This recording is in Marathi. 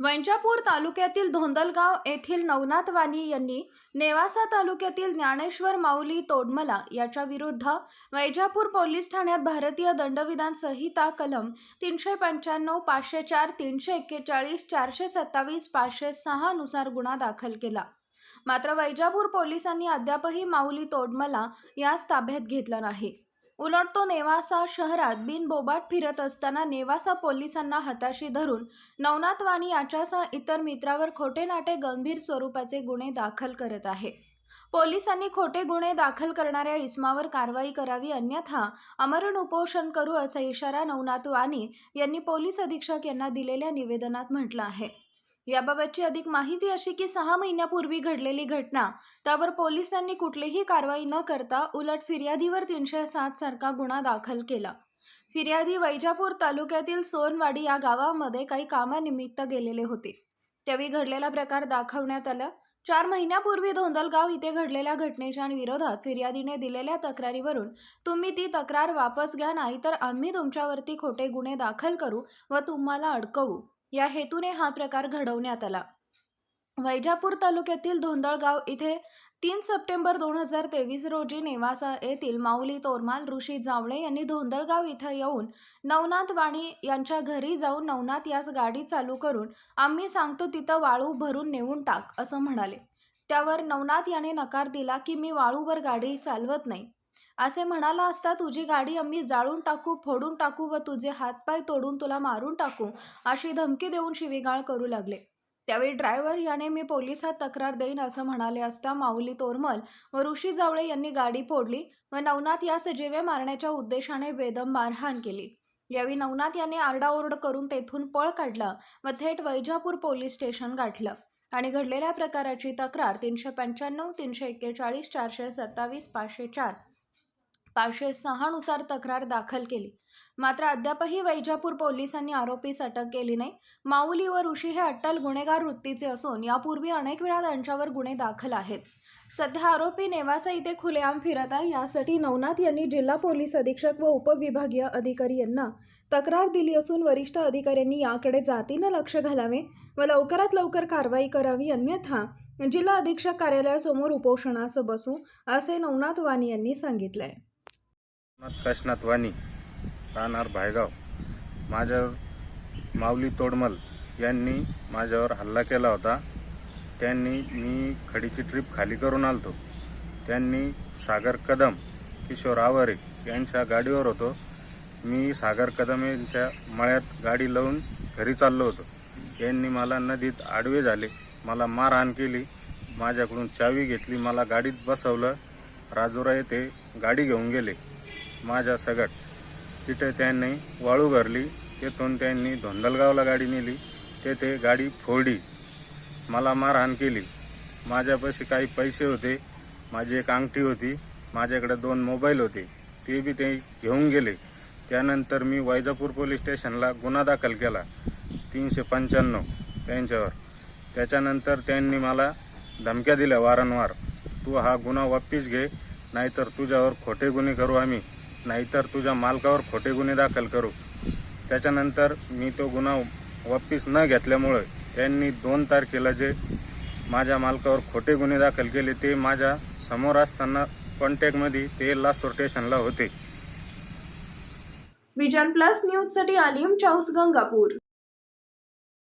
वैंजापूर तालुक्यातील धोंदलगाव येथील नवनाथ वाणी यांनी नेवासा तालुक्यातील ज्ञानेश्वर माऊली तोडमला याच्या विरुद्ध वैजापूर पोलीस ठाण्यात भारतीय दंडविधान संहिता कलम तीनशे पंच्याण्णव पाचशे चार तीनशे एक्केचाळीस चारशे सत्तावीस पाचशे सहा नुसार गुन्हा दाखल केला. मात्र वैजापूर पोलिसांनी अद्यापही माऊली तोडमला यास ताब्यात घेतलं नाही. उलट तो नेवासा शहरात बिनबोबाट फिरत असताना नेवासा पोलिसांना हाताशी धरून नवनाथ वाणी याच्यासह इतर मित्रावर खोटे नाटे गंभीर स्वरूपाचे गुन्हे दाखल करत आहे. पोलिसांनी खोटे गुन्हे दाखल करणाऱ्या इस्मावर कारवाई करावी अन्यथा अमरण उपोषण करू असा इशारा नवनाथ वाणी यांनी पोलीस अधीक्षक यांना दिलेल्या निवेदनात म्हटलं आहे. याबाबतची अधिक माहिती अशी की सहा महिन्यापूर्वी घडलेली घटना. त्यावर पोलिसांनी कुठलीही कारवाई न करता उलट फिर्यादीवर तीनशे सात सारखा गुन्हा दाखल केला. फिर्यादी वैजापूर तालुक्यातील सोनवाडी या गावामध्ये काही कामानिमित्त गेलेले होते. त्यावेळी घडलेला प्रकार दाखवण्यात आला. चार महिन्यापूर्वी धोंदलगाव इथे घडलेल्या घटनेच्या विरोधात फिर्यादीने दिलेल्या तक्रारीवरून तुम्ही ती तक्रार वापस घ्या नाही तर आम्ही तुमच्यावरती खोटे गुन्हे दाखल करू व तुम्हाला अडकवू. या हेतूने हा प्रकार घडवण्यात आला. वैजापूर तालुक्यातील धोंदळगाव इथे तीन सप्टेंबर दोन हजार तेवीस रोजी नेवासा येथील माऊली तोरमाल ऋषी जावळे यांनी धोंदळगाव इथं येऊन नवनाथ वाणी यांच्या घरी जाऊन नवनाथ यास गाडी चालू करून आम्ही सांगतो तिथं वाळू भरून नेऊन टाक असं म्हणाले. त्यावर नवनाथ याने नकार दिला की मी वाळूवर गाडी चालवत नाही. असे म्हणाला असता तुझी गाडी आम्ही जाळून टाकू फोडून टाकू व तुझे हातपाय तोडून तुला मारून टाकू अशी धमकी देऊन शिवीगाळ करू लागले. त्यावेळी ड्रायव्हर याने मी पोलिसात तक्रार देईन असं म्हणाले असता माऊली तोरमल व ऋषी जावळे यांनी गाडी फोडली व नवनाथ यास जीवे मारण्याच्या उद्देशाने बेदम मारहाण केली. यावेळी नवनाथ यांनी आरडाओरड करून तेथून पळ काढला व थेट वैजापूर पोलीस स्टेशन गाठलं आणि घडलेल्या प्रकाराची तक्रार तीनशे पंच्याण्णव तीनशे एक्केचाळीस चारशे सत्तावीस पाचशे चार पाचशे सहानुसार तक्रार दाखल केली. मात्र अद्यापही वैजापूर पोलिसांनी आरोपीस अटक केली नाही. माऊली व ऋषी हे अट्टल गुन्हेगार वृत्तीचे असून यापूर्वी अनेक वेळा त्यांच्यावर गुन्हे दाखल आहेत. सध्या आरोपी नेवासा इथे खुलेआम फिरत आहे. यासाठी नवनाथ यांनी जिल्हा पोलीस अधीक्षक व उपविभागीय अधिकारी यांना तक्रार दिली असून वरिष्ठ अधिकाऱ्यांनी याकडे जातीनं लक्ष घालावे व लवकरात लवकर कारवाई करावी अन्यथा जिल्हा अधीक्षक कार्यालयासमोर उपोषणास बसू असे नवनाथ वाणी यांनी सांगितले काशनाथ वाणी राहणार भायगाव. माझ्या माऊली तोडमल यांनी माझ्यावर हल्ला केला होता. त्यांनी मी खडीची ट्रिप खाली करून आलतो. त्यांनी सागर कदम किशोर आवारे यांच्या गाडीवर होतो. मी सागर कदम यांच्या मळ्यात गाडी लावून घरी चाललो होतो. यांनी मला नदीत आडवे झाले. मला मारहाण केली. माझ्याकडून चावी घेतली. मला गाडीत बसवलं. राजुरा येथे गाडी घेऊन गेले. माझ्या सगट. तिथे त्यांनी वाळू भरली तेथून त्यांनी धोंदलगावला गाडी नेली तेथे गाडी फोडली. मला मारहाण केली. माझ्यापाशी काही पैसे होते माझी एक अंगठी होती माझ्याकडे दोन मोबाईल होते ते बी ते घेऊन गेले. त्यानंतर मी वैजापूर पोलीस स्टेशनला गुन्हा दाखल केला तीनशे पंच्याण्णव त्यांच्यावर. त्याच्यानंतर त्यांनी मला धमक्या दिल्या वारंवार तू हा गुन्हा वापिस घे नाहीतर तुझ्यावर खोटे गुन्हे करू आम्ही. नाहीतर तुझ्या मालकावर खोटे गुन्हे दाखल करू. त्याच्यानंतर मी तो गुन्हा वापिस न घेतल्यामुळे त्यांनी दोन तारखेला जे माझ्या मालकावर खोटे गुन्हे दाखल केले ते माझ्यासमोर असताना कॉन्टॅक्टमध्ये ते लासूर स्टेशनला होते. विजन प्लस न्यूजसाठी आलिम चाऊस गंगापूर.